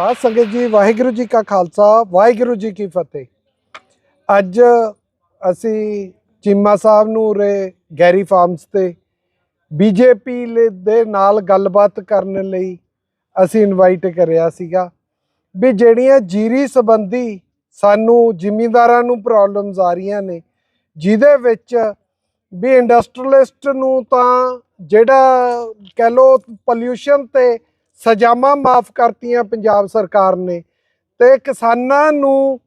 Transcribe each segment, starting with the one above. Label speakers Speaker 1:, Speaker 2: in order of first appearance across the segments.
Speaker 1: ਸਾਧ ਸੰਗਤ ਜੀ, ਵਾਹਿਗੁਰੂ ਜੀ ਕਾ ਖਾਲਸਾ, ਵਾਹਿਗੁਰੂ ਜੀ ਕੀ ਫਤਿਹ। ਅੱਜ ਅਸੀਂ ਚੀਮਾ ਸਾਹਿਬ ਨੂੰ ਉਰੇ ਗੈਰੀ ਫਾਰਮਸ ਤੇ ਬੀਜੇਪੀ ਦੇ ਨਾਲ ਗੱਲਬਾਤ ਕਰਨ ਲਈ ਅਸੀਂ ਇਨਵਾਈਟ ਕਰਿਆ ਸੀਗਾ ਵੀ ਜਿਹੜੀਆਂ ਜੀਰੀ ਸੰਬੰਧੀ ਸਾਨੂੰ ਜ਼ਿਮੀਂਦਾਰਾਂ ਨੂੰ ਪ੍ਰੋਬਲਮਸ ਆ ਰਹੀਆਂ ਨੇ, ਜਿਹਦੇ ਵਿੱਚ ਵੀ ਇੰਡਸਟਰੀਅਲਿਸਟ ਨੂੰ ਤਾਂ ਜਿਹੜਾ ਕਹਿ ਲੋ ਪੋਲਿਊਸ਼ਨ ਤੇ ਸਜ਼ਾਵਾਂ ਮਾਫ ਕਰਤੀਆਂ ਪੰਜਾਬ ਸਰਕਾਰ ਨੇ ਤੇ ਕਿਸਾਨਾਂ ਨੂੰ,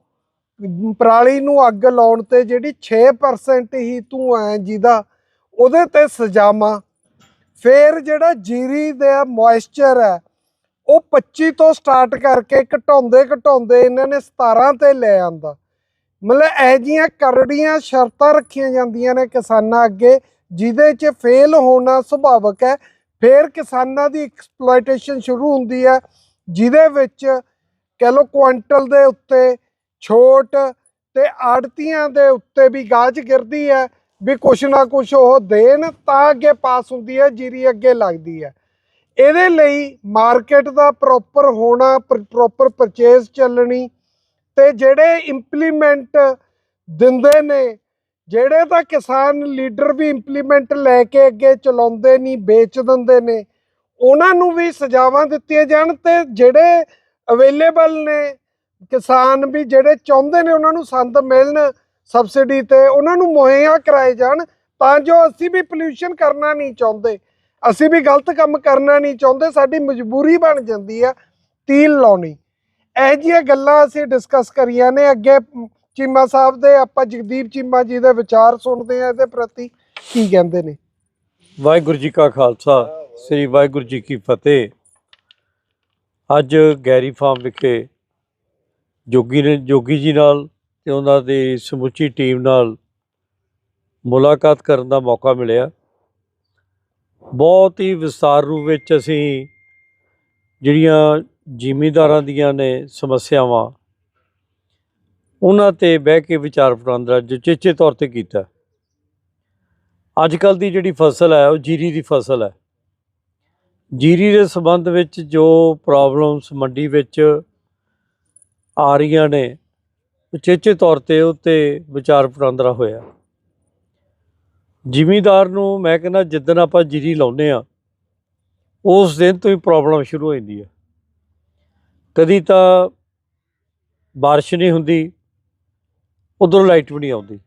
Speaker 1: ਪਰਾਲੀ ਨੂੰ ਅੱਗ ਲਾਉਣ ਤੇ ਜਿਹੜੀ 6% ਹੀ ਧੂਆਂ ਹੈ ਜਿਹਦਾ, ਉਹਦੇ ਤੇ ਸਜ਼ਾਵਾਂ। ਫਿਰ ਜਿਹੜਾ ਜੀਰੀ ਦਾ ਮੋਇਸਚਰ ਹੈ, ਉਹ 25 ਤੋਂ ਸਟਾਰਟ ਕਰਕੇ ਘਟਾਉਂਦੇ ਘਟਾਉਂਦੇ ਇਹਨਾਂ ਨੇ 17 ਤੇ ਲੈ ਆਂਦਾ। ਮਤਲਬ ਇਹ ਜੀਆਂ ਕਰੜੀਆਂ ਸ਼ਰਤਾਂ ਰੱਖੀਆਂ ਜਾਂਦੀਆਂ ਨੇ ਕਿਸਾਨਾਂ ਅੱਗੇ, ਜਿਹਦੇ 'ਚ ਫੇਲ ਹੋਣਾ ਸੁਭਾਵਕ ਹੈ ਫਿਰ ਕਿਸਾਨਾਂ ਦੀ ਐਕਸਪਲੋਇਟੇਸ਼ਨ ਸ਼ੁਰੂ ਹੁੰਦੀ ਹੈ, ਜਿਹਦੇ ਵਿੱਚ ਕਹਿ ਲੋ ਕੁਆਂਟਲ ਦੇ ਉੱਤੇ ਛੋਟ ਤੇ ਆੜਤੀਆਂ ਦੇ ਉੱਤੇ ਵੀ ਗਾਜ ਗਿਰਦੀ ਹੈ, ਵੀ ਕੁਛ ਨਾ ਕੁਛ ਉਹ ਦੇਣ ਤਾਂ ਅੱਗੇ ਪਾਸ ਹੁੰਦੀ ਹੈ, ਜੀਰੀ ਅੱਗੇ ਲੱਗਦੀ ਹੈ। ਇਹਦੇ ਲਈ ਮਾਰਕੀਟ ਦਾ ਪ੍ਰੋਪਰ ਹੋਣਾ ਪ੍ਰੋਪਰ ਪਰਚੇਸ ਚੱਲਣੀ ਤੇ ਜਿਹੜੇ ਇੰਪਲੀਮੈਂਟ ਦਿੰਦੇ ਨੇ ਜਿਹੜੇ ਤਾਂ ਕਿਸਾਨ ਲੀਡਰ ਵੀ ਇੰਪਲੀਮੈਂਟ ਲੈ ਕੇ ਅੱਗੇ ਚਲਾਉਂਦੇ ਨਹੀਂ ਵੇਚ ਦਿੰਦੇ ਨੇ, ਉਹਨਾਂ ਨੂੰ ਵੀ ਸਜ਼ਾਵਾਂ ਦਿੱਤੀਆਂ ਜਾਣ ਤੇ ਜਿਹੜੇ ਅਵੇਲੇਬਲ ਨੇ, ਕਿਸਾਨ ਵੀ ਜਿਹੜੇ ਚਾਹੁੰਦੇ ਨੇ ਉਹਨਾਂ ਨੂੰ ਸੰਦ ਮਿਲਣ ਸਬਸਿਡੀ ਤੇ ਉਹਨਾਂ ਨੂੰ ਮੁਹੱਈਆ ਕਰਾਏ ਜਾਣ, ਤਾਂ ਜੋ ਅਸੀਂ ਵੀ ਪੋਲਿਊਸ਼ਨ ਕਰਨਾ ਨਹੀਂ ਚਾਹੁੰਦੇ, ਅਸੀਂ ਵੀ ਗਲਤ ਕੰਮ ਕਰਨਾ ਨਹੀਂ ਚਾਹੁੰਦੇ, ਸਾਡੀ ਮਜਬੂਰੀ ਬਣ ਜਾਂਦੀ ਆ, ਤੀਲ ਲਾਉਣੀ। ਇਹ ਜਿਹੀਆਂ ਗੱਲਾਂ ਅਸੀਂ ਡਿਸਕਸ ਕਰੀਆਂ ਨੇ, ਅੱਗੇ ਚੀਮਾ ਸਾਹਿਬ ਦੇ, ਆਪਾਂ ਜਗਦੀਪ ਚੀਮਾ ਜੀ ਦੇ ਵਿਚਾਰ ਸੁਣਦੇ ਆ ਇਹਦੇ ਪ੍ਰਤੀ, ਕੀ ਕਹਿੰਦੇ ਨੇ?
Speaker 2: ਵਾਹਿਗੁਰੂ ਜੀ ਕਾ ਖਾਲਸਾ, ਸ੍ਰੀ ਵਾਹਿਗੁਰੂ ਜੀ ਕੀ ਫਤਿਹ। ਅੱਜ ਗੈਰੀ ਫਾਰਮ ਵਿਖੇ ਜੋਗੀ ਨੇ, ਜੋਗੀ ਜੀ ਨਾਲ ਤੇ ਉਹਨਾਂ ਦੀ ਸਮੁੱਚੀ ਟੀਮ ਨਾਲ ਮੁਲਾਕਾਤ ਕਰਨ ਦਾ ਮੌਕਾ ਮਿਲਿਆ। ਬਹੁਤ ਹੀ ਵਿਸਥਾਰ ਰੂਪ ਵਿੱਚ ਅਸੀਂ ਜਿਹੜੀਆਂ ਜ਼ਿਮੀਂਦਾਰਾਂ ਦੀਆਂ ਨੇ ਸਮੱਸਿਆਵਾਂ ਉਹਨਾਂ ਤੇ ਬਹਿ ਕੇ ਵਿਚਾਰ ਵਟਾਂਦਰਾ ਜਚੇਚੇ ਤੌਰ ਤੇ ਕੀਤਾ। ਅੱਜ ਕੱਲ ਦੀ ਜਿਹੜੀ ਫਸਲ ਹੈ, ਉਹ ਜੀਰੀ ਦੀ ਫਸਲ ਹੈ। ਜੀਰੀ ਦੇ ਸੰਬੰਧ ਵਿੱਚ ਜੋ ਪ੍ਰੋਬਲਮਸ ਮੰਡੀ ਵਿੱਚ ਆ ਰਹੀਆਂ ਨੇ ਉਚੇਚੇ ਤੌਰ ਤੇ ਉੱਤੇ ਵਿਚਾਰ ਵਟਾਂਦਰਾ ਹੋਇਆ। ਜ਼ਿਮੀਦਾਰ ਨੂੰ ਮੈਂ ਕਹਿੰਦਾ, ਜਿੱਦਣ ਆਪਾਂ ਜੀਰੀ ਲਾਉਂਦੇ ਆ ਉਸ ਦਿਨ ਤੋਂ ਹੀ ਪ੍ਰੋਬਲਮ ਸ਼ੁਰੂ ਹੋ ਜਾਂਦੀ ਹੈ। ਕਦੀ ਤਾਂ ਬਾਰਿਸ਼ ਨਹੀਂ ਹੁੰਦੀ ਉਧਰੋਂ ਲਾਈਟ ਵੀ ਨਹੀਂ ਆਉਂਦੀ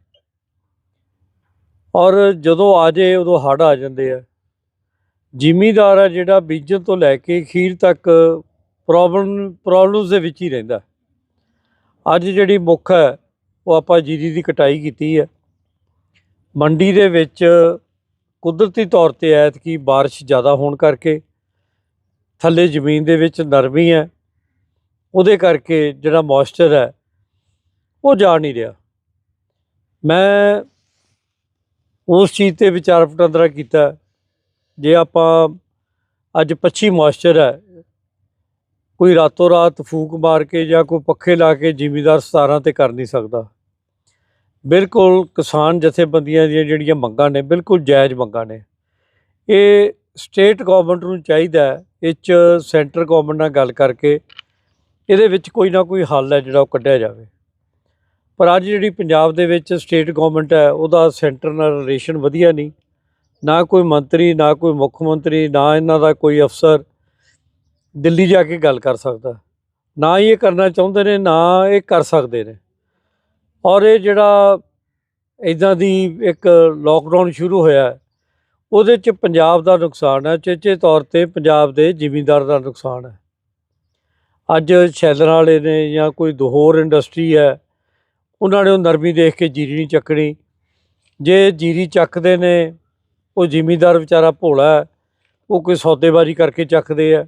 Speaker 2: ਔਰ ਜਦੋਂ ਆ ਜੇ ਉਦੋਂ ਹੜ੍ਹ ਆ ਜਾਂਦੇ ਆ ਜ਼ਿਮੀਂਦਾਰ ਆ ਜਿਹੜਾ ਬੀਜਣ ਤੋਂ ਲੈ ਕੇ ਖੀਰ ਤੱਕ ਪ੍ਰੋਬਲਮ ਪ੍ਰੋਬਲਮਸ ਦੇ ਵਿੱਚ ਹੀ ਰਹਿੰਦਾ ਅੱਜ ਜਿਹੜੀ ਮੁੱਖ ਹੈ ਉਹ ਆਪਾਂ ਜੀਰੀ ਦੀ ਕਟਾਈ ਕੀਤੀ ਹੈ ਮੰਡੀ ਦੇ ਵਿੱਚ ਕੁਦਰਤੀ ਤੌਰ ਤੇ ਐਤਕੀ بارش ਜ਼ਿਆਦਾ ਹੋਣ ਕਰਕੇ ਥੱਲੇ ਜ਼ਮੀਨ ਦੇ ਵਿੱਚ ਨਰਮੀ ਹੈ ਉਹਦੇ ਕਰਕੇ ਜਿਹੜਾ ਮੋਇਸਚਰ ਹੈ ਉਹ ਜਾ ਨਹੀਂ ਰਿਹਾ। ਮੈਂ ਉਸ ਚੀਜ਼ ਤੇ ਵਿਚਾਰ ਵਟਾਂਦਰਾ ਕੀਤਾ। ਜੇ ਆਪਾਂ ਅੱਜ 25 ਮੋਇਸਚਰ ਹੈ, ਕੋਈ ਰਾਤੋਂ ਰਾਤ ਫੂਕ ਮਾਰ ਕੇ ਜਾਂ ਕੋਈ ਪੱਖੇ ਲਾ ਕੇ ਜ਼ਿਮੀਦਾਰ 17 ਤੇ ਕਰ ਨਹੀਂ ਸਕਦਾ। ਬਿਲਕੁਲ ਕਿਸਾਨ ਜਥੇਬੰਦੀਆਂ ਦੀਆਂ ਜਿਹੜੀਆਂ ਮੰਗਾਂ ਨੇ, ਬਿਲਕੁਲ ਜਾਇਜ਼ ਮੰਗਾਂ ਨੇ। ਇਹ ਸਟੇਟ ਗਵਰਨਮੈਂਟ ਨੂੰ ਚਾਹੀਦਾ ਇਹ 'ਚ ਸੈਂਟਰ ਗਵਰਨਮੈਂਟ ਨਾਲ ਗੱਲ ਕਰਕੇ ਇਹਦੇ ਵਿੱਚ ਕੋਈ ਨਾ ਕੋਈ ਹੱਲ ਹੈ ਜਿਹੜਾ ਉਹ ਕੱਢਿਆ ਜਾਵੇ। ਪਰ ਅੱਜ ਜਿਹੜੀ ਪੰਜਾਬ ਦੇ ਵਿੱਚ ਸਟੇਟ ਗਵਰਨਮੈਂਟ ਹੈ, ਉਹਦਾ ਸੈਂਟਰ ਨਾਲ ਰਿਲੇਸ਼ਨ ਵਧੀਆ ਨਹੀਂ। ਨਾ ਕੋਈ ਮੰਤਰੀ, ਨਾ ਕੋਈ ਮੁੱਖ ਮੰਤਰੀ, ਨਾ ਇਹਨਾਂ ਦਾ ਕੋਈ ਅਫਸਰ ਦਿੱਲੀ ਜਾ ਕੇ ਗੱਲ ਕਰ ਸਕਦਾ। ਨਾ ਹੀ ਇਹ ਕਰਨਾ ਚਾਹੁੰਦੇ ਨੇ, ਨਾ ਇਹ ਕਰ ਸਕਦੇ ਨੇ। ਔਰ ਇਹ ਜਿਹੜਾ ਇਦਾਂ ਦੀ ਇੱਕ ਲੋਕਡਾਊਨ ਸ਼ੁਰੂ ਹੋਇਆ ਉਹਦੇ ਚ ਪੰਜਾਬ ਦਾ ਨੁਕਸਾਨ ਹੈ। ਚੇਚੇ ਤੌਰ ਤੇ ਪੰਜਾਬ ਦੇ ਜ਼ਿਮੀਂਦਾਰ ਦਾ ਨੁਕਸਾਨ ਹੈ। ਅੱਜ ਸ਼ੈਲਰ ਵਾਲੇ ਨੇ ਜਾਂ ਕੋਈ ਦੁਹੋਰ ਇੰਡਸਟਰੀ ਹੈ ਉਹਨਾਂ ਨੇ ਉਹ ਨਰਮੀ ਦੇਖ ਕੇ ਜੀਰੀ ਨਹੀਂ ਚੱਕਣੀ। ਜੇ ਜੀਰੀ ਚੱਕਦੇ ਨੇ, ਉਹ ਜ਼ਿਮੀਦਾਰ ਵਿਚਾਰਾ ਭੋਲਾ ਹੈ, ਉਹ ਕੋਈ ਸੌਦੇਬਾਜ਼ੀ ਕਰਕੇ ਚੱਕਦੇ ਆ।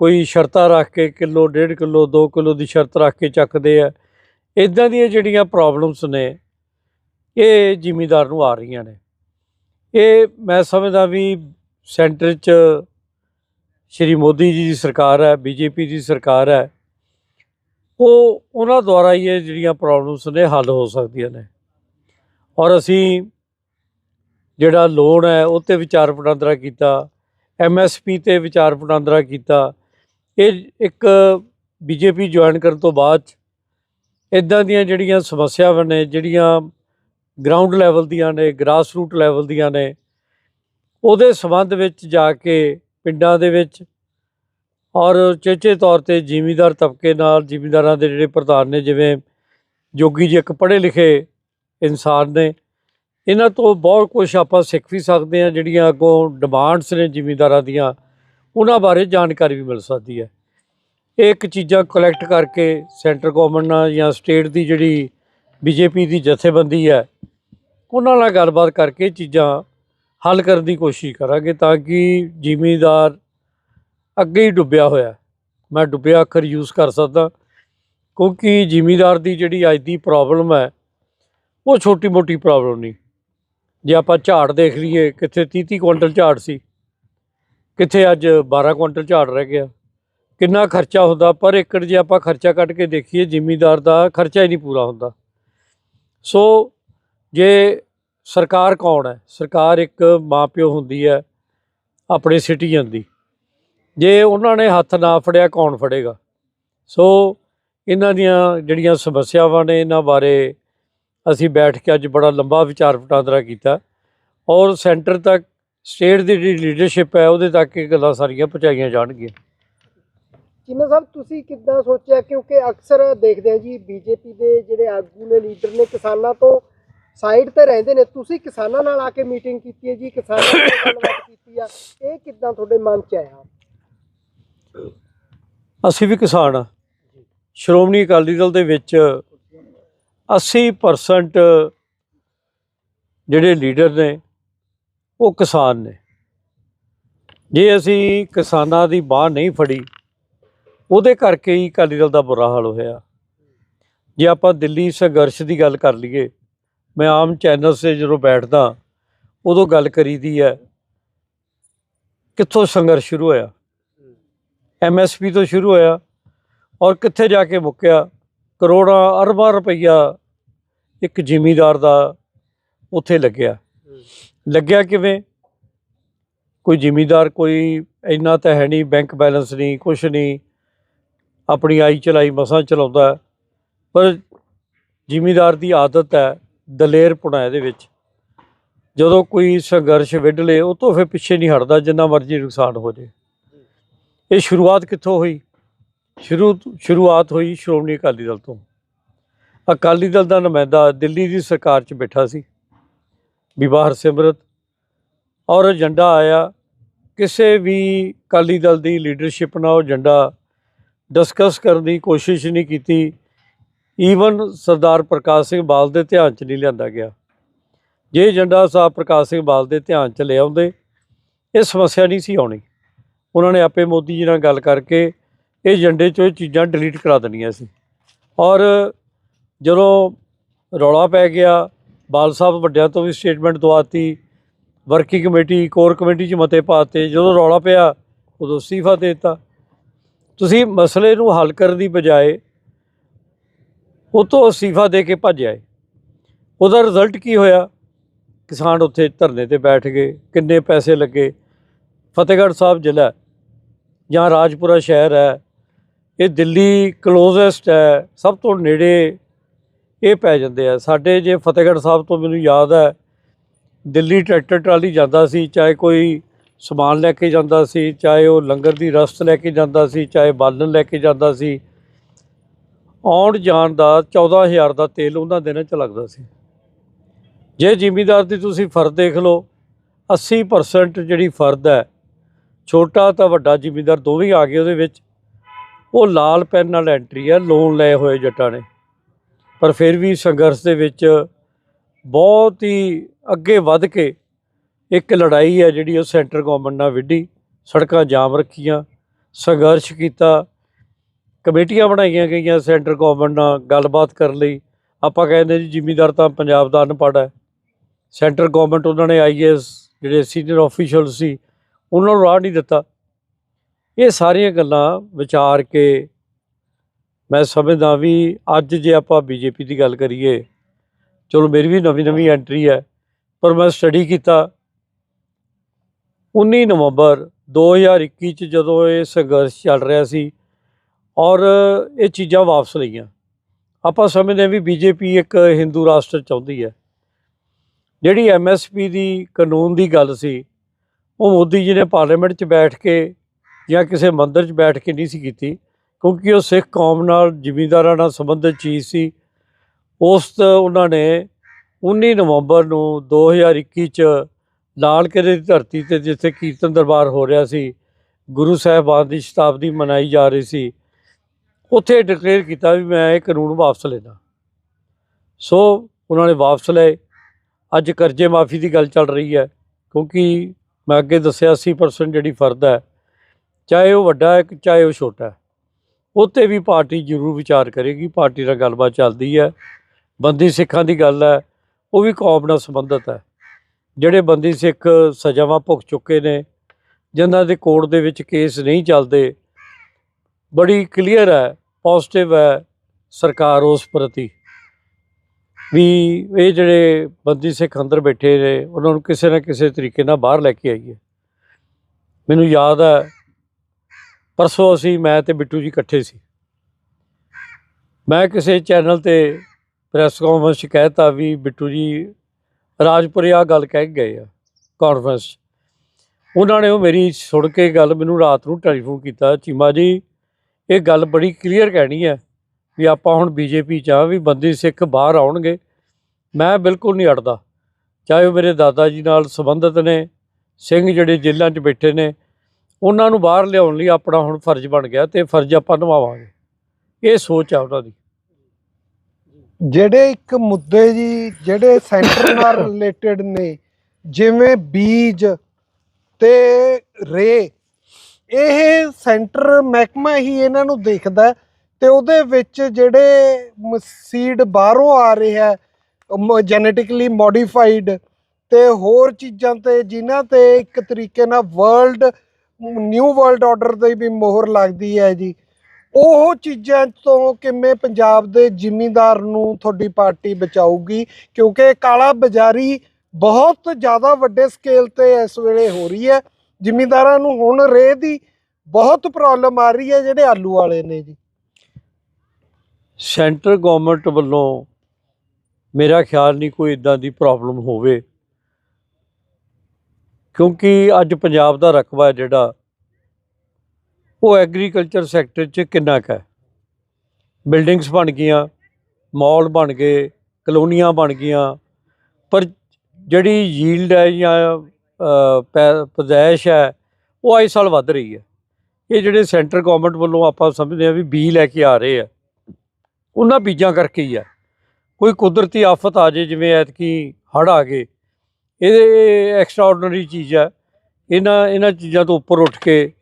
Speaker 2: ਕੋਈ ਸ਼ਰਤਾਂ ਰੱਖ ਕੇ ਕਿਲੋ, ਡੇਢ ਕਿਲੋ 2 ਕਿਲੋ ਦੀ ਸ਼ਰਤ ਰੱਖ ਕੇ ਚੱਕਦੇ ਆ। ਇਦਾਂ ਦੀਆਂ ਜਿਹੜੀਆਂ ਪ੍ਰੋਬਲਮਸ ਨੇ, ਇਹ ਜ਼ਿਮੀਦਾਰ ਨੂੰ ਆ ਰਹੀਆਂ ਨੇ। ਇਹ ਮੈਂ ਸਮਝਦਾ ਵੀ ਸੈਂਟਰ 'ਚ ਸ਼੍ਰੀ ਮੋਦੀ ਜੀ ਦੀ ਸਰਕਾਰ ਹੈ, ਬੀਜੇਪੀ ਦੀ ਸਰਕਾਰ ਹੈ ਉਹ ਉਹਨਾਂ ਦੁਆਰਾ ਹੀ ਇਹ ਜਿਹੜੀਆਂ ਪ੍ਰੋਬਲਮਸ ਨੇ ਹੱਲ ਹੋ ਸਕਦੀਆਂ ਨੇ। ਔਰ ਅਸੀਂ ਜਿਹੜਾ ਲੋਨ ਹੈ, ਉਹ ਤੇ ਵਿਚਾਰ ਵਟਾਂਦਰਾ ਕੀਤਾ ਐਮਐਸਪੀ ਤੇ ਵਿਚਾਰ ਵਟਾਂਦਰਾ ਕੀਤਾ। ਇਹ ਇੱਕ ਬੀਜੇਪੀ ਜੁਆਇਨ ਕਰਨ ਤੋਂ ਬਾਅਦ 'ਚ ਇਦਾਂ ਦੀਆਂ ਜਿਹੜੀਆਂ ਸਮੱਸਿਆਵਾਂ ਨੇ, ਜਿਹੜੀਆਂ ਗਰਾਊਂਡ ਲੈਵਲ ਦੀਆਂ ਨੇ ਗ੍ਰਾਸ ਰੂਟ ਲੈਵਲ ਦੀਆਂ ਨੇ, ਉਹਦੇ ਸੰਬੰਧ ਵਿੱਚ ਜਾ ਕੇ ਪਿੰਡਾਂ ਦੇ ਵਿੱਚ ਔਰ ਚੇਚੇ ਤੌਰ ਤੇ ਜ਼ਿਮੀਂਦਾਰ ਤਬਕੇ ਨਾਲ ਜ਼ਿਮੀਂਦਾਰਾਂ ਦੇ ਜਿਹੜੇ ਪ੍ਰਧਾਨ ਨੇ, ਜਿਵੇਂ ਜੋਗੀ ਜੀ ਇੱਕ ਪੜ੍ਹੇ ਲਿਖੇ ਇਨਸਾਨ ਨੇ, ਇਹਨਾਂ ਤੋਂ ਬਹੁਤ ਕੁਝ ਆਪਾਂ ਸਿੱਖ ਵੀ ਸਕਦੇ ਹਾਂ, ਜਿਹੜੀਆਂ ਅੱਗੋਂ ਡਿਮਾਂਡਸ ਨੇ ਜ਼ਿਮੀਂਦਾਰਾਂ ਦੀਆਂ, ਉਹਨਾਂ ਬਾਰੇ ਜਾਣਕਾਰੀ ਵੀ ਮਿਲ ਸਕਦੀ ਹੈ। ਇਹ ਇੱਕ ਚੀਜ਼ਾਂ ਕਲੈਕਟ ਕਰਕੇ ਸੈਂਟਰ ਗਵਰਨਮੈਂਟ ਨਾਲ ਜਾਂ ਸਟੇਟ ਦੀ ਜਿਹੜੀ ਬੀਜੇਪੀ ਦੀ ਜਥੇਬੰਦੀ ਹੈ, ਉਹਨਾਂ ਨਾਲ ਗੱਲਬਾਤ ਕਰਕੇ ਚੀਜ਼ਾਂ ਹੱਲ ਕਰਨ ਦੀ ਕੋਸ਼ਿਸ਼ ਕਰਾਂਗੇ ਤਾਂ ਕਿ ਜ਼ਿਮੀਂਦਾਰ ਅੱਗੇ ਹੀ ਡੁੱਬਿਆ ਹੋਇਆ ਮੈਂ ਡੁੱਬਿਆ ਅੱਖਰ ਯੂਜ਼ ਕਰ ਸਕਦਾ। ਕਿਉਂਕਿ ਜ਼ਿਮੀਦਾਰ ਦੀ ਜਿਹੜੀ ਅੱਜ ਦੀ ਪ੍ਰੋਬਲਮ ਹੈ, ਉਹ ਛੋਟੀ ਮੋਟੀ ਪ੍ਰੋਬਲਮ ਨਹੀਂ। ਜੇ ਆਪਾਂ ਝਾੜ ਦੇਖ ਲਈਏ, ਕਿੱਥੇ 30 30 ਕੁਇੰਟਲ ਝਾੜ ਸੀ, ਕਿੱਥੇ ਅੱਜ 12 ਕੁਇੰਟਲ ਝਾੜ ਰਹਿ ਗਿਆ। ਕਿੰਨਾ ਖਰਚਾ ਹੁੰਦਾ, ਪਰ ਏਕੜ ਜੇ ਆਪਾਂ ਖਰਚਾ ਕੱਢ ਕੇ ਦੇਖੀਏ, ਜ਼ਿਮੀਦਾਰ ਦਾ ਖਰਚਾ ਹੀ ਨਹੀਂ ਪੂਰਾ ਹੁੰਦਾ। ਸੋ ਜੇ ਸਰਕਾਰ ਕੌਣ ਹੈ? ਸਰਕਾਰ ਇੱਕ ਮਾਪਿਓ ਹੁੰਦੀ ਹੈ, ਆਪਣੇ ਸਿਟੀਜ਼ਨ ਦੀ। ਜੇ ਉਹਨਾਂ ਨੇ ਹੱਥ ਨਾ ਫੜਿਆ ਕੌਣ ਫੜੇਗਾ? ਸੋ ਇਹਨਾਂ ਦੀਆਂ ਜਿਹੜੀਆਂ ਸਮੱਸਿਆਵਾਂ ਨੇ ਇਹਨਾਂ ਬਾਰੇ ਅਸੀਂ ਬੈਠ ਕੇ ਅੱਜ ਬੜਾ ਲੰਬਾ ਵਿਚਾਰ ਵਟਾਂਦਰਾ ਕੀਤਾ ਔਰ ਸੈਂਟਰ ਤੱਕ, ਸਟੇਟ ਦੀ ਜਿਹੜੀ ਲੀਡਰਸ਼ਿਪ ਹੈ ਉਹਦੇ ਤੱਕ ਇਹ ਗੱਲਾਂ ਸਾਰੀਆਂ ਪਹੁੰਚਾਈਆਂ ਜਾਣਗੀਆਂ।
Speaker 3: ਚੀਮਾ ਸਾਹਿਬ, ਤੁਸੀਂ ਕਿੱਦਾਂ ਸੋਚਿਆ? ਕਿਉਂਕਿ ਅਕਸਰ ਦੇਖਦੇ ਆ ਜੀ, ਬੀਜੇਪੀ ਦੇ ਜਿਹੜੇ ਆਗੂ ਨੇ, ਲੀਡਰ ਨੇ ਕਿਸਾਨਾਂ ਤੋਂ ਸਾਈਡ ਤੇ ਰਹਿੰਦੇ ਨੇ। ਤੁਸੀਂ ਕਿਸਾਨਾਂ ਨਾਲ ਆ ਕੇ ਮੀਟਿੰਗ ਕੀਤੀ ਹੈ ਜੀ, ਕਿਸਾਨਾਂ ਨਾਲ ਗੱਲਬਾਤ ਕੀਤੀ ਆ। ਇਹ ਕਿੱਦਾਂ ਤੁਹਾਡੇ ਮਨ 'ਚ ਆਇਆ?
Speaker 2: ਅਸੀਂ ਵੀ ਕਿਸਾਨ ਆ ਸ਼੍ਰੋਮਣੀ ਅਕਾਲੀ ਦਲ ਦੇ ਵਿੱਚ 80% ਜਿਹੜੇ ਲੀਡਰ ਨੇ, ਉਹ ਕਿਸਾਨ ਨੇ। ਜੇ ਅਸੀਂ ਕਿਸਾਨਾਂ ਦੀ ਬਾਹ ਨਹੀਂ ਫੜੀ, ਉਹਦੇ ਕਰਕੇ ਹੀ ਅਕਾਲੀ ਦਲ ਦਾ ਬੁਰਾ ਹਾਲ ਹੋਇਆ। ਜੇ ਆਪਾਂ ਦਿੱਲੀ ਸੰਘਰਸ਼ ਦੀ ਗੱਲ ਕਰ ਲਈਏ, ਮੈਂ ਆਮ ਚੈਨਲ 'ਤੇ ਜਦੋਂ ਬੈਠਦਾ, ਉਦੋਂ ਗੱਲ ਕਰੀਦੀ ਹੈ, ਕਿੱਥੋਂ ਸੰਘਰਸ਼ ਸ਼ੁਰੂ ਹੋਇਆ? ਐਮਐਸਪੀ ਤੋਂ ਸ਼ੁਰੂ ਹੋਇਆ ਔਰ ਕਿੱਥੇ ਜਾ ਕੇ ਮੁੱਕਿਆ? ਕਰੋੜਾਂ, ਅਰਬਾਂ ਰੁਪਈਆ ਇੱਕ ਜ਼ਿਮੀਂਦਾਰ ਦਾ ਉੱਥੇ ਲੱਗਿਆ। ਲੱਗਿਆ ਕਿਵੇਂ? ਕੋਈ ਜ਼ਿਮੀਂਦਾਰ ਕੋਈ ਇੰਨਾ ਤਾਂ ਹੈ ਨਹੀਂ ਬੈਂਕ ਬੈਲੈਂਸ ਨਹੀਂ, ਕੁਛ ਨਹੀਂ, ਆਪਣੀ ਆਈ ਚਲਾਈ, ਮਸਾਂ ਚਲਾਉਂਦਾ। ਪਰ ਜ਼ਿਮੀਂਦਾਰ ਦੀ ਆਦਤ ਹੈ ਦਲੇਰਪੁਣਾ ਇਹਦੇ ਵਿੱਚ। ਜਦੋਂ ਕੋਈ ਸੰਘਰਸ਼ ਵਿੱਢ ਲੇ, ਉਹ ਤੋਂ ਫਿਰ ਪਿੱਛੇ ਨਹੀਂ ਹਟਦਾ, ਜਿੰਨਾ ਮਰਜ਼ੀ ਨੁਕਸਾਨ ਹੋ ਜੇ। ਇਹ ਸ਼ੁਰੂਆਤ ਕਿੱਥੋਂ ਹੋਈ? ਸ਼ੁਰੂ, ਸ਼ੁਰੂਆਤ ਹੋਈ ਸ਼੍ਰੋਮਣੀ ਅਕਾਲੀ ਦਲ ਤੋਂ। ਅਕਾਲੀ ਦਲ ਦਾ ਨੁਮਾਇੰਦਾ ਦਿੱਲੀ ਦੀ ਸਰਕਾਰ 'ਚ ਬੈਠਾ ਸੀ। ਬੀਬਾ ਹਰਸਿਮਰਤ ਔਰ ਏਜੰਡਾ ਆਇਆ। ਕਿਸੇ ਵੀ ਅਕਾਲੀ ਦਲ ਦੀ ਲੀਡਰਸ਼ਿਪ ਨਾਲ ਉਹ ਏਜੰਡਾ ਡਿਸਕਸ ਕਰਨ ਦੀ ਕੋਸ਼ਿਸ਼ ਨਹੀਂ ਕੀਤੀ। ਈਵਨ ਸਰਦਾਰ ਪ੍ਰਕਾਸ਼ ਸਿੰਘ ਬਾਲ ਦੇ ਧਿਆਨ 'ਚ ਨਹੀਂ ਲਿਆਂਦਾ ਗਿਆ। ਜੇ ਏਜੰਡਾ ਸਾਹਿਬ ਪ੍ਰਕਾਸ਼ ਸਿੰਘ ਬਾਲ ਦੇ ਧਿਆਨ 'ਚ ਲਿਆਉਂਦੇ ਇਹ ਸਮੱਸਿਆ ਨਹੀਂ ਸੀ ਆਉਣੀ। ਉਹਨਾਂ ਨੇ ਆਪੇ ਮੋਦੀ ਜੀ ਨਾਲ ਗੱਲ ਕਰਕੇ ਇਹ ਏਜੰਡੇ 'ਚੋਂ ਇਹ ਚੀਜ਼ਾਂ ਡਿਲੀਟ ਕਰਾ ਦੇਣੀਆਂ ਸੀ। ਔਰ ਜਦੋਂ ਰੌਲਾ ਪੈ ਗਿਆ, ਬਾਲ ਸਾਹਿਬ ਵੱਡਿਆਂ ਤੋਂ ਵੀ ਸਟੇਟਮੈਂਟ ਦਵਾਤੀ ਵਰਕਿੰਗ ਕਮੇਟੀ ਕੋਰ ਕਮੇਟੀ 'ਚ ਮਤੇ ਪਾਤੇ, ਜਦੋਂ ਰੌਲਾ ਪਿਆ, ਉਦੋਂ ਅਸਤੀਫਾ ਦੇ ਦਿੱਤਾ। ਤੁਸੀਂ ਮਸਲੇ ਨੂੰ ਹੱਲ ਕਰਨ ਦੀ ਬਜਾਏ ਉਹ ਤੋਂ ਅਸਤੀਫਾ ਦੇ ਕੇ ਭੱਜ ਆਏ। ਉਹਦਾ ਰਿਜ਼ਲਟ ਕੀ ਹੋਇਆ? ਕਿਸਾਨ ਉੱਥੇ ਧਰਨੇ ਤੇ ਬੈਠ ਗਏ, ਕਿੰਨੇ ਪੈਸੇ ਲੱਗੇ? ਫਤਿਹਗੜ੍ਹ ਸਾਹਿਬ ਜ਼ਿਲ੍ਹਾ ਜਾਂ ਰਾਜਪੁਰਾ ਸ਼ਹਿਰ ਹੈ, ਇਹ ਦਿੱਲੀ ਕਲੋਜ਼ੈਸਟ ਹੈ, ਸਭ ਤੋਂ ਨੇੜੇ ਇਹ ਪੈ ਜਾਂਦੇ ਆ। ਸਾਡੇ ਜੇ ਫਤਿਹਗੜ੍ਹ ਸਾਹਿਬ ਤੋਂ ਮੈਨੂੰ ਯਾਦ ਹੈ, ਦਿੱਲੀ ਟਰੈਕਟਰ ਟਰਾਲੀ ਜਾਂਦਾ ਸੀ, ਚਾਹੇ ਕੋਈ ਸਮਾਨ ਲੈ ਕੇ ਜਾਂਦਾ ਸੀ, ਚਾਹੇ ਉਹ ਲੰਗਰ ਦੀ ਰਸਤ ਲੈ ਕੇ ਜਾਂਦਾ ਸੀ, ਚਾਹੇ ਬਾਲਣ ਲੈ ਕੇ ਜਾਂਦਾ ਸੀ, ਆਉਣ ਜਾਣ ਦਾ 14000 ਦਾ ਤੇਲ ਉਹਨਾਂ ਦਿਨਾਂ 'ਚ ਲੱਗਦਾ ਸੀ। ਜੇ ਜ਼ਿਮੀਦਾਰ ਦੀ ਤੁਸੀਂ ਫਰਦ ਦੇਖ ਲਓ 80% ਜਿਹੜੀ ਫਰਦ ਹੈ ਛੋਟਾ ਤਾਂ ਵੱਡਾ ਜ਼ਿਮੀਂਦਾਰ ਦੋਵੇਂ ਆ ਗਏ ਉਹਦੇ ਵਿੱਚ। ਉਹ ਲਾਲ ਪੈਨ ਨਾਲ ਐਂਟਰੀ ਆ ਲੋਨ ਲਏ ਹੋਏ ਜੱਟਾਂ ਨੇ। ਪਰ ਫਿਰ ਵੀ ਸੰਘਰਸ਼ ਦੇ ਵਿੱਚ ਬਹੁਤ ਹੀ ਅੱਗੇ ਵੱਧ ਕੇ ਇੱਕ ਲੜਾਈ ਹੈ ਜਿਹੜੀ ਉਹ ਸੈਂਟਰ ਗਵਰਨਮੈਂਟ ਨਾਲ ਵਿੱਢੀ। ਸੜਕਾਂ ਜਾਮ ਰੱਖੀਆਂ, ਸੰਘਰਸ਼ ਕੀਤਾ, ਕਮੇਟੀਆਂ ਬਣਾਈਆਂ ਗਈਆਂ ਸੈਂਟਰ ਗਵਰਨਮੈਂਟ ਨਾਲ ਗੱਲਬਾਤ ਕਰਨ ਲਈ। ਆਪਾਂ ਕਹਿੰਦੇ ਜੀ ਜ਼ਿਮੀਂਦਾਰ ਤਾਂ ਪੰਜਾਬ ਦਾ ਅਨਪੜ੍ਹ ਹੈ। ਸੈਂਟਰ ਗਵਰਨਮੈਂਟ ਉਹਨਾਂ ਨੇ ਆਈਐਸ ਜਿਹੜੇ ਸੀਨੀਅਰ ਆਫੀਸ਼ੀਅਲ ਸੀ ਉਹਨਾਂ ਨੂੰ ਰਾਹ ਨਹੀਂ ਦਿੱਤਾ। ਇਹ ਸਾਰੀਆਂ ਗੱਲਾਂ ਵਿਚਾਰ ਕੇ ਮੈਂ ਸਮਝਦਾ ਵੀ ਅੱਜ ਜੇ ਆਪਾਂ ਬੀਜੇਪੀ ਦੀ ਗੱਲ ਕਰੀਏ, ਚਲੋ ਮੇਰੀ ਵੀ ਨਵੀਂ ਨਵੀਂ ਐਂਟਰੀ ਹੈ, ਪਰ ਮੈਂ ਸਟੱਡੀ ਕੀਤਾ। 19 ਨਵੰਬਰ 2021 ਚ ਜਦੋਂ ਇਹ ਸੰਘਰਸ਼ ਚੱਲ ਰਿਹਾ ਸੀ ਔਰ ਇਹ ਚੀਜ਼ਾਂ ਵਾਪਸ ਲਈਆਂ। ਆਪਾਂ ਸਮਝਦੇ ਹਾਂ ਵੀ ਬੀਜੇਪੀ ਇੱਕ ਹਿੰਦੂ ਰਾਸ਼ਟਰ ਚਾਹੁੰਦੀ ਹੈ। ਜਿਹੜੀ ਐਮਐਸਪੀ ਦੀ ਕਾਨੂੰਨ ਦੀ ਗੱਲ ਸੀ ਉਹ ਮੋਦੀ ਜੀ ਨੇ ਪਾਰਲੀਮੈਂਟ 'ਚ ਬੈਠ ਕੇ ਜਾਂ ਕਿਸੇ ਮੰਦਰ 'ਚ ਬੈਠ ਕੇ ਨਹੀਂ ਸੀ ਕੀਤੀ, ਕਿਉਂਕਿ ਉਹ ਸਿੱਖ ਕੌਮ ਨਾਲ, ਜ਼ਿਮੀਂਦਾਰਾਂ ਨਾਲ ਸੰਬੰਧਿਤ ਚੀਜ਼ ਸੀ। ਉਸ ਉਹਨਾਂ ਨੇ 19 ਨਵੰਬਰ ਨੂੰ 2021 ਚ ਲਾਲ ਲਾਲਕੇ ਦੀ ਧਰਤੀ ਤੇ ਜਿੱਥੇ ਕੀਰਤਨ ਦਰਬਾਰ ਹੋ ਰਿਹਾ ਸੀ, ਗੁਰੂ ਸਾਹਿਬਾਨ ਦੀ ਸ਼ਤਾਬਦੀ ਮਨਾਈ ਜਾ ਰਹੀ ਸੀ, ਉੱਥੇ ਡਿਕਲੇਅਰ ਕੀਤਾ ਵੀ ਮੈਂ ਇਹ ਕਾਨੂੰਨ ਵਾਪਸ ਲੈਣਾ ਸੋ, ਉਹਨਾਂ ਨੇ ਵਾਪਸ ਲਏ। ਅੱਜ ਕਰਜ਼ੇ ਮਾਫੀ ਦੀ ਗੱਲ ਚੱਲ ਰਹੀ ਹੈ, ਕਿਉਂਕਿ ਮੈਂ ਅੱਗੇ ਦੱਸਿਆ 80% ਜਿਹੜੀ ਫਰਦ ਹੈ, ਚਾਹੇ ਉਹ ਵੱਡਾ ਹੈ ਚਾਹੇ ਉਹ ਛੋਟਾ ਹੈ ਉੱਤੇ ਵੀ ਪਾਰਟੀ ਜ਼ਰੂਰ ਵਿਚਾਰ ਕਰੇਗੀ, ਪਾਰਟੀ ਨਾਲ ਗੱਲਬਾਤ ਚੱਲਦੀ ਹੈ, ਬੰਦੀ ਸਿੱਖਾਂ ਦੀ ਗੱਲ ਹੈ, ਉਹ ਵੀ ਕੌਮ ਨਾਲ ਸੰਬੰਧਿਤ ਹੈ। ਜਿਹੜੇ ਬੰਦੀ ਸਿੱਖ ਸਜ਼ਾਵਾਂ ਭੁਗਤ ਚੁੱਕੇ ਨੇ, ਜਿਨ੍ਹਾਂ ਦੇ ਕੋਰਟ ਦੇ ਵਿੱਚ ਕੇਸ ਨਹੀਂ ਚੱਲਦੇ, ਬੜੀ ਕਲੀਅਰ ਹੈ ਪੋਜ਼ਿਟਿਵ ਹੈ, ਸਰਕਾਰ ਉਸ ਪ੍ਰਤੀ। ਵੀ ਇਹ ਜਿਹੜੇ ਬੰਦੀ ਸਿੱਖ ਅੰਦਰ ਬੈਠੇ ਨੇ, ਉਹਨਾਂ ਨੂੰ ਕਿਸੇ ਨਾ ਕਿਸੇ ਤਰੀਕੇ ਨਾਲ ਬਾਹਰ ਲੈ ਕੇ ਆਈਏ। ਮੈਨੂੰ ਯਾਦ ਹੈ ਪਰਸੋਂ ਅਸੀਂ, ਮੈਂ ਤੇ ਬਿੱਟੂ ਜੀ ਇਕੱਠੇ ਸੀ। ਮੈਂ ਕਿਸੇ ਚੈਨਲ ਤੇ ਪ੍ਰੈਸ ਕਾਨਫਰੰਸ 'ਚ ਕਹਿਤਾ ਵੀ ਬਿੱਟੂ ਜੀ, ਰਾਜਪੁਰੇ ਆ ਗੱਲ ਕਹਿ ਕੇ ਗਏ ਆ, ਕਾਨਫਰੰਸ 'ਚ। ਉਹਨਾਂ ਨੇ ਉਹ ਮੇਰੀ ਸੁਣ ਕੇ ਗੱਲ, ਮੈਨੂੰ ਰਾਤ ਨੂੰ ਟੈਲੀਫੋਨ ਕੀਤਾ, ਚੀਮਾ ਜੀ, ਇਹ ਗੱਲ ਬੜੀ ਕਲੀਅਰ ਕਹਿਣੀ ਹੈ ਵੀ ਆਪਾਂ ਹੁਣ ਬੀਜੇਪੀ ਚ ਆ, ਵੀ ਬੰਦੀ ਸਿੱਖ ਬਾਹਰ ਆਉਣਗੇ। ਮੈਂ ਬਿਲਕੁਲ ਨਹੀਂ ਅੜਦਾ ਚਾਹੇ ਉਹ ਮੇਰੇ ਦਾਦਾ ਜੀ ਨਾਲ ਸੰਬੰਧਿਤ ਨੇ, ਸਿੰਘ ਜਿਹੜੇ ਜੇਲ੍ਹਾਂ 'ਚ ਬੈਠੇ ਨੇ, ਉਹਨਾਂ ਨੂੰ ਬਾਹਰ ਲਿਆਉਣ ਲਈ ਆਪਣਾ ਹੁਣ ਫਰਜ਼ ਬਣ ਗਿਆ ਤੇ ਫਰਜ਼ ਆਪਾਂ ਨਿਭਾਵਾਂਗੇ। ਇਹ ਸੋਚ ਆ ਉਹਨਾਂ ਦੀ।
Speaker 1: ਜਿਹੜੇ ਇੱਕ ਮੁੱਦੇ ਜੀ, ਜਿਹੜੇ ਸੈਂਟਰ ਨਾਲ ਰਿਲੇਟਡ ਨੇ, ਜਿਵੇਂ ਬੀਜ ਤੇ ਰੇ ਇਹ ਸੈਂਟਰ ਮਹਿਕਮਾ ਹੀ ਇਹਨਾਂ ਨੂੰ ਦੇਖਦਾ ਤੇ ਉਹਦੇ ਵਿੱਚ ਜਿਹੜੇ ਸੀਡ ਬਾਹਰੋਂ ਆ ਰਿਹਾ ਹੈ ਜੈਨੇਟਿਕਲੀ ਮੋਡੀਫਾਈਡ ਤੇ ਹੋਰ ਚੀਜ਼ਾਂ ਤੇ ਜਿਨ੍ਹਾਂ ਤੇ ਇੱਕ ਤਰੀਕੇ ਨਾਲ ਵਰਲਡ ਨਿਊ ਵਰਲਡ ਆਰਡਰ ਦੀ ਵੀ ਮੋਹਰ ਲੱਗਦੀ ਹੈ ਜੀ, ਉਹ ਚੀਜ਼ਾਂ ਤੋਂ ਕਿਵੇਂ ਪੰਜਾਬ ਦੇ ਜ਼ਿਮੀਂਦਾਰ ਨੂੰ ਤੁਹਾਡੀ ਪਾਰਟੀ ਬਚਾਊਗੀ? ਕਿਉਂਕਿ ਕਾਲਾ ਬਾਜ਼ਾਰੀ ਬਹੁਤ ਜ਼ਿਆਦਾ ਵੱਡੇ ਸਕੇਲ ਤੇ ਇਸ ਵੇਲੇ ਹੋ ਰਹੀ ਹੈ, ਜ਼ਿਮੀਂਦਾਰਾਂ ਨੂੰ ਹੁਣ ਰੇਹ ਦੀ ਬਹੁਤ ਪ੍ਰੋਬਲਮ ਆ ਰਹੀ ਹੈ ਜਿਹੜੇ ਆਲੂ ਵਾਲੇ ਨੇ ਜੀ।
Speaker 2: ਸੈਂਟਰ ਗਵਰਨਮੈਂਟ ਵੱਲੋਂ ਮੇਰਾ ਖਿਆਲ ਨਹੀਂ ਕੋਈ ਇਦਾਂ ਦੀ ਪ੍ਰੋਬਲਮ ਹੋਵੇ। ਕਿਉਂਕਿ ਅੱਜ ਪੰਜਾਬ ਦਾ ਰਕਬਾ ਹੈ ਜਿਹੜਾ ਉਹ ਐਗਰੀਕਲਚਰ ਸੈਕਟਰ 'ਚ ਕਿੰਨਾ ਕੁ ਹੈ? ਬਿਲਡਿੰਗਸ ਬਣ ਗਈਆਂ ਮਾਲ ਬਣ ਗਏ ਕਲੋਨੀਆਂ ਬਣ ਗਈਆਂ ਪਰ ਜਿਹੜੀ ਯੀਲਡ ਹੈ ਜਾਂ ਅ, ਪੈ- ਪੈਦਾਇਸ਼ ਹੈ ਉਹ ਆਏ ਸਾਲ ਵੱਧ ਰਹੀ ਹੈ। ਇਹ ਜਿਹੜੇ ਸੈਂਟਰ ਗਵਰਨਮੈਂਟ ਵੱਲੋਂ ਆਪਾਂ ਸਮਝਦੇ ਹਾਂ ਵੀ ਬੀ ਲੈ ਕੇ ਆ ਰਹੇ ਆ ਉਹਨਾਂ ਬੀਜਾਂ ਕਰਕੇ ਹੀ ਆ। ਕੋਈ ਕੁਦਰਤੀ ਆਫਤ ਆ ਜੇ ਜਿਵੇਂ ਐਤਕੀ ਹੜ੍ਹ ਆ ਗਏ, ਇਹ ਐਕਸਟਰਾਆਰਡਨਰੀ ਚੀਜ਼ ਹੈ ਇਹਨਾਂ ਇਹਨਾਂ ਚੀਜ਼ਾਂ ਤੋਂ ਉੱਪਰ ਉੱਠ ਕੇ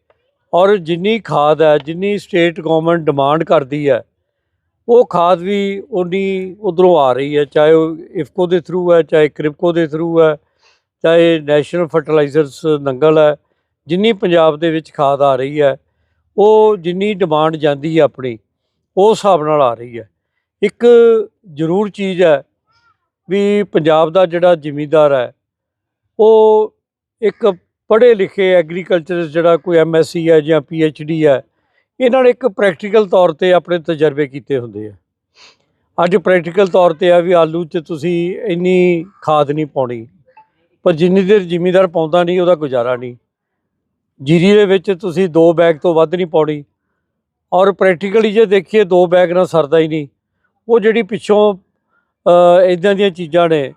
Speaker 2: ਔਰ ਜਿੰਨੀ ਖਾਦ ਹੈ ਜਿੰਨੀ ਸਟੇਟ ਗਵਰਨਮੈਂਟ ਡਿਮਾਂਡ ਕਰਦੀ ਹੈ ਉਹ ਖਾਦ ਵੀ ਉਨੀ ਉਧਰੋਂ ਆ ਰਹੀ ਹੈ ਚਾਹੇ ਉਹ ਇਫਕੋ ਦੇ ਥਰੂ ਹੈ ਚਾਹੇ ਕ੍ਰਿਪਕੋ ਦੇ ਥਰੂ ਹੈ ਚਾਹੇ ਨੈਸ਼ਨਲ ਫਰਟੀਲਾਈਜ਼ਰਸ ਨੰਗਲ ਹੈ ਜਿੰਨੀ ਪੰਜਾਬ ਦੇ ਵਿੱਚ ਖਾਦ ਆ ਰਹੀ ਹੈ ਉਹ ਜਿੰਨੀ ਡਿਮਾਂਡ ਜਾਂਦੀ ਹੈ ਆਪਣੀ। ਉਸ ਹਿਸਾਬ ਨਾਲ ਆ ਰਹੀ ਹੈ। ਇੱਕ ਜ਼ਰੂਰ ਚੀਜ਼ ਹੈ ਵੀ ਪੰਜਾਬ ਦਾ ਜਿਹੜਾ ਜ਼ਿਮੀਂਦਾਰ ਹੈ, ਉਹ ਇੱਕ ਪੜ੍ਹੇ ਲਿਖੇ ਐਗਰੀਕਲਚਰ ਜਿਹੜਾ ਕੋਈ ਐਮਐਸਸੀ ਹੈ ਜਾਂ ਪੀਐਚਡੀ ਹੈ, ਇਹਨਾਂ ਨੇ ਇੱਕ ਪ੍ਰੈਕਟੀਕਲ ਤੌਰ ਤੇ ਆਪਣੇ ਤਜਰਬੇ ਕੀਤੇ ਹੁੰਦੇ ਆ। ਅੱਜ ਪ੍ਰੈਕਟੀਕਲ ਤੌਰ ਤੇ ਆ ਵੀ ਆਲੂ 'ਚ ਤੁਸੀਂ ਇੰਨੀ ਖਾਦ ਨਹੀਂ ਪਾਉਣੀ, ਪਰ ਜਿੰਨੀ ਦੇਰ ਜ਼ਿਮੀਂਦਾਰ ਪਾਉਂਦਾ ਨਹੀਂ, ਉਹਦਾ ਗੁਜ਼ਾਰਾ ਨਹੀਂ। ਜੀਰੀ ਦੇ ਵਿੱਚ ਤੁਸੀਂ ਦੋ ਬੈਗ ਤੋਂ ਵੱਧ ਨਹੀਂ ਪਾਉਣੀ ਔਰ ਪ੍ਰੈਕਟੀਕਲੀ ਜੇ ਦੇਖੀਏ ਦੋ ਬੈਗ ਨਾਲ ਸਰਦਾ ਹੀ ਨਹੀਂ। ਉਹ ਜਿਹੜੀ ਪਿੱਛੋਂ ਇਦਾਂ ਦੀਆਂ ਚੀਜ਼ਾਂ ਨੇ,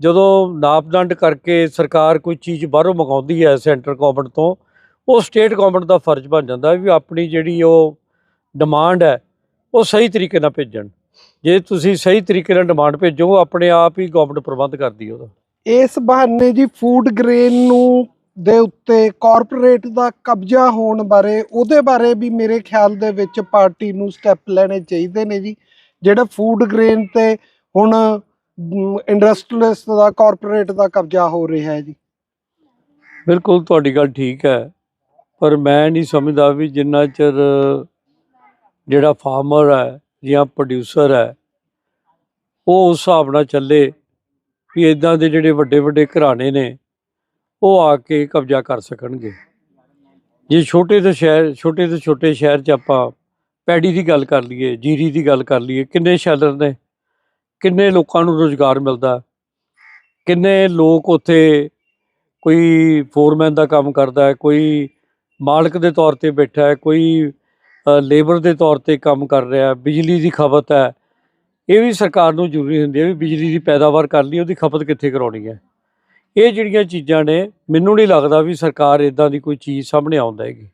Speaker 2: ਜਦੋਂ ਨਾਪਦੰਡ ਕਰਕੇ ਸਰਕਾਰ ਕੋਈ ਚੀਜ਼ ਬਾਹਰੋਂ ਮੰਗਾਉਂਦੀ ਹੈ ਸੈਂਟਰ ਗਵਰਨਮੈਂਟ ਤੋਂ, ਉਹ ਸਟੇਟ ਗਵਰਨਮੈਂਟ ਦਾ ਫਰਜ਼ ਬਣ ਜਾਂਦਾ ਵੀ ਆਪਣੀ ਜਿਹੜੀ ਉਹ ਡਿਮਾਂਡ ਹੈ, ਉਹ ਸਹੀ ਤਰੀਕੇ ਨਾਲ ਭੇਜਣ। ਜੇ ਤੁਸੀਂ ਸਹੀ ਤਰੀਕੇ ਨਾਲ ਡਿਮਾਂਡ ਭੇਜੋ ਆਪਣੇ ਆਪ ਹੀ ਗਵਰਨਮੈਂਟ ਪ੍ਰਬੰਧ ਕਰਦੀ ਉਹਦਾ।
Speaker 1: ਇਸ ਬਹਾਨੇ ਜੀ ਫੂਡ ਗ੍ਰੇਨ ਨੂੰ ਦੇ ਉੱਤੇ ਕਾਰਪੋਰੇਟ ਦਾ ਕਬਜ਼ਾ ਹੋਣ ਬਾਰੇ, ਉਹਦੇ ਬਾਰੇ ਵੀ ਮੇਰੇ ਖਿਆਲ ਦੇ ਵਿੱਚ ਪਾਰਟੀ ਨੂੰ ਸਟੈਪ ਲੈਣੇ ਚਾਹੀਦੇ ਨੇ ਜੀ। ਜਿਹੜਾ ਫੂਡ ਗ੍ਰੇਨ ਤੇ ਹੁਣ ਇੰਡਸਟਰੀਅਲਿਸਟ ਦਾ ਕਾਰਪੋਰੇਟ ਦਾ ਕਬਜ਼ਾ ਹੋ ਰਿਹਾ ਹੈ ਜੀ।
Speaker 2: ਬਿਲਕੁਲ ਤੁਹਾਡੀ ਗੱਲ ਠੀਕ ਹੈ। ਪਰ ਮੈਂ ਨਹੀਂ ਸਮਝਦਾ ਵੀ ਜਿੰਨਾ ਚਿਰ ਜਿਹੜਾ ਫਾਰਮਰ ਹੈ ਜਾਂ ਪ੍ਰੋਡਿਊਸਰ ਹੈ, ਉਹ ਉਸ ਹਿਸਾਬ ਨਾਲ ਚੱਲੇ ਵੀ ਇਦਾਂ ਦੇ ਜਿਹੜੇ ਵੱਡੇ ਵੱਡੇ ਘਰਾਣੇ ਨੇ ਉਹ ਆ ਕੇ ਕਬਜ਼ਾ ਕਰ ਸਕਣਗੇ। ਜੇ ਛੋਟੇ ਤੋਂ ਸ਼ਹਿਰ, ਛੋਟੇ ਤੋਂ ਛੋਟੇ ਸ਼ਹਿਰ 'ਚ ਆਪਾਂ ਪੈੜੀ ਦੀ ਗੱਲ ਕਰ ਲਈਏ, ਜੀਰੀ ਦੀ ਗੱਲ ਕਰ ਲਈਏ, ਕਿੰਨੇ ਸ਼ੈਲਰ ਨੇ, ਕਿੰਨੇ ਲੋਕਾਂ ਨੂੰ ਰੋਜ਼ਗਾਰ ਮਿਲਦਾ, ਕਿੰਨੇ ਲੋਕ ਉੱਥੇ ਕੋਈ ਫੋਰਮੈਨ ਦਾ ਕੰਮ ਕਰਦਾ ਹੈ ਕੋਈ ਮਾਲਕ ਦੇ ਤੌਰ ਤੇ ਬੈਠਾ ਹੈ, ਕੋਈ ਲੇਬਰ ਦੇ ਤੌਰ ਤੇ ਕੰਮ ਕਰ ਰਿਹਾ ਬਿਜਲੀ ਦੀ ਖਪਤ ਹੈ। ਇਹ ਵੀ ਸਰਕਾਰ ਨੂੰ ਜ਼ਰੂਰੀ ਹੁੰਦੀ ਹੈ ਵੀ ਬਿਜਲੀ ਦੀ ਪੈਦਾਵਾਰ ਕਰ ਲਈ, ਉਹਦੀ ਖਪਤ ਕਿੱਥੇ ਕਰਾਉਣੀ ਹੈ। ਇਹ ਜਿਹੜੀਆਂ ਚੀਜ਼ਾਂ ਨੇ, ਮੈਨੂੰ ਨਹੀਂ ਲੱਗਦਾ ਵੀ ਸਰਕਾਰ ਇਦਾਂ ਦੀ ਕੋਈ ਚੀਜ਼ ਸਾਹਮਣੇ ਆਉਂਦਾ ਹੈਗੀ।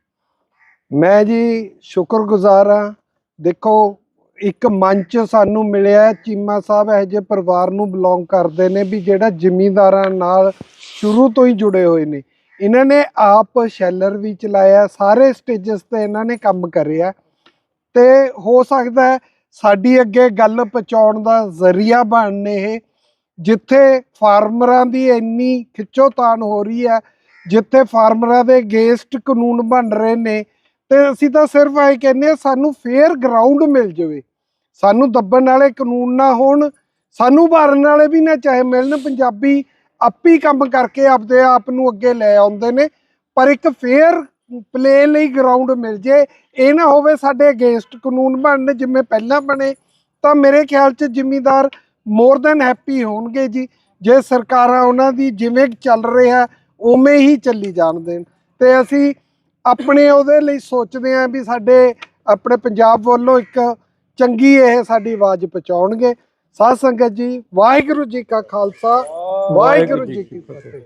Speaker 1: ਮੈਂ ਜੀ ਸ਼ੁਕਰਗੁਜ਼ਾਰ ਹਾਂ। ਦੇਖੋ, ਇੱਕ ਮੰਚ ਸਾਨੂੰ ਮਿਲਿਆ ਚੀਮਾ ਸਾਹਿਬ ਇਹ ਜਿਹੇ ਪਰਿਵਾਰ ਨੂੰ ਬਿਲੋਂਗ ਕਰਦੇ ਨੇ ਵੀ ਜਿਹੜਾ ਜ਼ਿਮੀਂਦਾਰਾਂ ਨਾਲ ਸ਼ੁਰੂ ਤੋਂ ਹੀ ਜੁੜੇ ਹੋਏ ਨੇ। ਇਹਨਾਂ ਨੇ ਆਪ ਸ਼ੈਲਰ ਵੀ ਚਲਾਇਆ, ਸਾਰੇ ਸਟੇਜਸ ਤੇ ਇਹਨਾਂ ਨੇ ਕੰਮ ਕਰਿਆ। ਤੇ ਹੋ ਸਕਦਾ ਸਾਡੀ ਅੱਗੇ ਗੱਲ ਪਹੁੰਚਾਉਣ ਦਾ ਜ਼ਰੀਆ ਬਣਨੇ ਇਹ। ਜਿੱਥੇ ਫਾਰਮਰਾਂ ਦੀ ਇੰਨੀ ਖਿੱਚੋਤਾਣ ਹੋ ਰਹੀ ਹੈ, ਜਿੱਥੇ ਫਾਰਮਰਾਂ ਦੇ ਅਗੇਂਸਟ ਕਾਨੂੰਨ ਬਣ ਰਹੇ ਨੇ, ਤੇ ਅਸੀਂ ਤਾਂ ਸਿਰਫ ਇਹ ਕਹਿੰਦੇ ਆ ਸਾਨੂੰ ਫੇਅਰ ਗਰਾਊਂਡ ਮਿਲ ਜਾਵੇ। ਸਾਨੂੰ ਦੱਬਣ ਵਾਲੇ ਕਾਨੂੰਨ ਨਾ ਹੋਣ, ਸਾਨੂੰ ਮਾਰਨ ਵਾਲੇ ਵੀ ਨਾ ਚਾਹੇ ਮਿਲਣ, ਪੰਜਾਬੀ ਆਪੀ ਕੰਮ ਕਰਕੇ ਆਪਦੇ ਆਪ ਨੂੰ ਅੱਗੇ ਲੈ ਆਉਂਦੇ ਨੇ, ਪਰ ਇੱਕ ਫੇਅਰ ਪਲੇ ਲਈ ਗਰਾਊਂਡ ਮਿਲ ਜੇ, ਇਹ ਨਾ ਹੋਵੇ ਸਾਡੇ ਅਗੇਂਸਟ ਕਾਨੂੰਨ ਬਣਨ ਜਿਵੇਂ ਪਹਿਲਾਂ ਬਣੇ, ਤਾਂ ਮੇਰੇ ਖਿਆਲ 'ਚ ਜ਼ਿਮੀਦਾਰ ਮੋਰ ਦੈਨ ਹੈਪੀ ਹੋਣਗੇ ਜੀ। ਜੇ ਸਰਕਾਰਾਂ ਉਹਨਾਂ ਦੀ ਜਿਵੇਂ ਚੱਲ ਰਿਹਾ ਉਵੇਂ ਹੀ ਚੱਲੀ ਜਾਣ ਦੇਣ। ਤੇ ਅਸੀਂ ਆਪਣੇ ਉਹਦੇ ਲਈ ਸੋਚਦੇ ਆਂ ਵੀ ਸਾਡੇ ਆਪਣੇ ਪੰਜਾਬ ਵੱਲੋਂ ਇੱਕ ਚੰਗੀ ਇਹ ਸਾਡੀ ਆਵਾਜ਼ ਪਹੁੰਚਾਉਣਗੇ। ਸਾਧ ਸੰਗਤ ਜੀ ਵਾਹਿਗੁਰੂ ਜੀ ਕਾ ਖਾਲਸਾ ਵਾਹਿਗੁਰੂ ਜੀ ਕੀ ਫਤਿਹ।